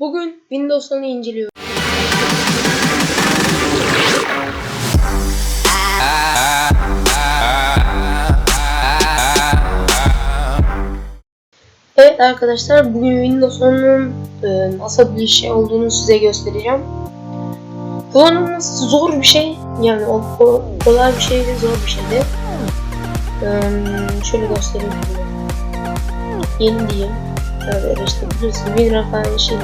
Bugün Windows 10'u inceliyoruz. Evet arkadaşlar bugün Windows 10'un e, nasıl bir şey olduğunu size göstereceğim. Kullanılması zor bir şey. Yani o, o kolay bir şey de zor bir şey de. E, şöyle göstereyim. Yeni diyeyim. Şöyle işte biliyorsun WinRAR falan şeyi.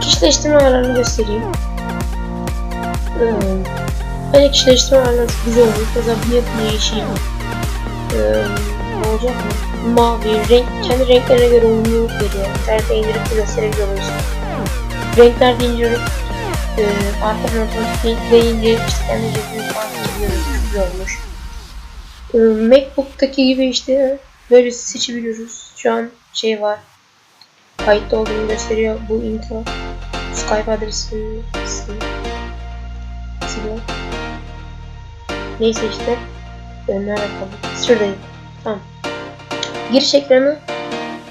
Kişileştirme ayarlarını göstereyim. E, hani kişileştirme ayarları çok güzel olmuş. Mesela bir yapı yeşil. Ne olacak mı? mavi, renk, kendi renklerine göre uyumluluk veriyor. İnternete indirip de gösterebiliyoruz. Renkler deyince e, arka otomatik deyince işte kendi seçebiliyoruz. Çok güzel olmuş. E, Macbook'taki gibi işte böyle seçebiliyoruz. Şu an şey var. Kayıtta olduğunu gösteriyor. Bu intro. Skype adresini siliyor. Neyse işte. Ben nerede kaldım? Şuradayım. Tamam. Giriş ekranı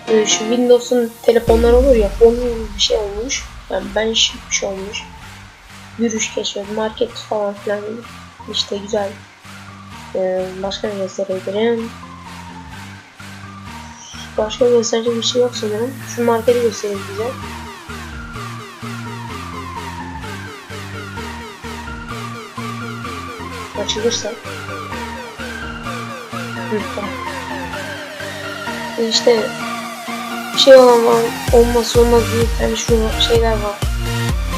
e, şu Windows'un telefonlar olur ya onun bir şey olmuş. Yani ben şık bir şey olmuş. Yürüyüş keşfet, market falan filan. İşte güzel. Ee, başka ne gösterebilirim? Başka gösterecek bir şey yok sanırım. Şu marketi göstereyim bize. Açılırsa. Tamam. İşte bir şey olan var, olması olmaz diye yani şu şeyler var.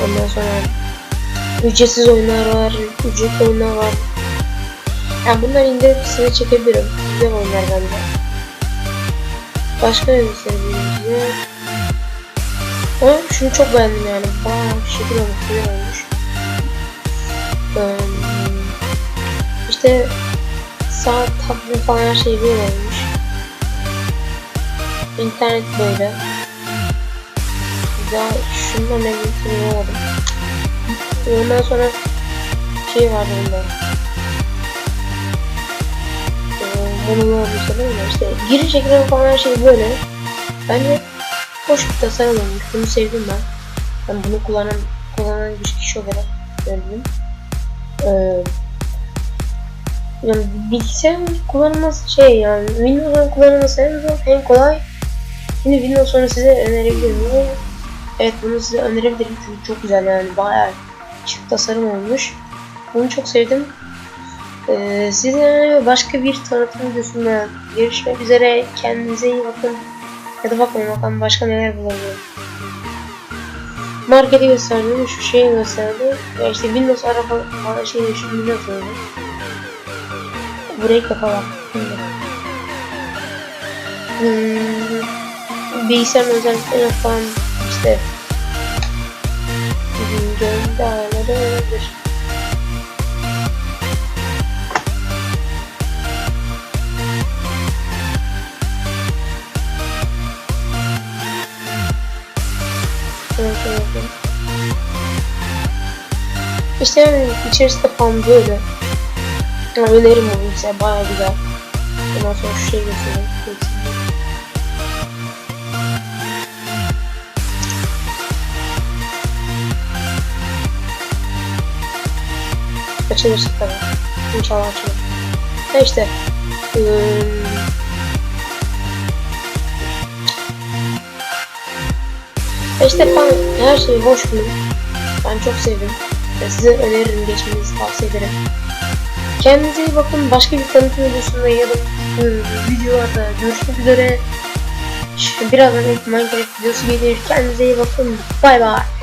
Ondan sonra ücretsiz oyunlar var, ücretli oyunlar var. Yani bunları indirip size çekebilirim. Güzel oyunlar bence. Başka gösterebilirim size? Ama şunu çok beğendim yani. Bayağı bir şekil olmuş, güzel olmuş. Ee, işte saat, tablet falan her şey böyle olmuş. İnternet böyle. Daha şundan ne bilmiyorum. Ondan sonra şey vardı bunda. Monolog mesela öyle işte. Giriş ekranı falan her şey böyle. Bence hoş bir tasarım olmuş. Bunu sevdim ben. Ben bunu kullanan kullanan bir kişi olarak gördüm. Ee, yani bilgisayarın kullanılması şey yani Windows'un kullanılması hem zor hem kolay Şimdi Windows sonra size önerebilirim. Evet bunu size önerebilirim çünkü çok güzel yani bayağı şık tasarım olmuş. Bunu çok sevdim. Ee, size başka bir tanıtım videosunda görüşmek üzere. Kendinize iyi bakın. Ya da bakmayın bakalım başka neler bulabilirim. Marketi gösterdi, şu şeyi gösterdi. Ya işte Windows araba falan şeyi şu Windows öyle. Burayı kapatalım. Hmm bilgisayarın özellikleri falan işte güncel değerleri olabilir. Evet. İşte içerisinde falan böyle. Yani önerim o bilgisayar baya güzel. Ondan sonra şu şey göstereyim. açılır tabii. İnşallah açılır. İşte. Iı, işte ben her şey hoş bunun. Ben çok sevdim. Ve size öneririm geçmenizi tavsiye ederim. Kendinize iyi bakın. Başka bir tanıtım videosunda ya da ıı, videolarda görüşmek üzere. Birazdan ilk Minecraft videosu gelir. Kendinize iyi bakın. Bay bay.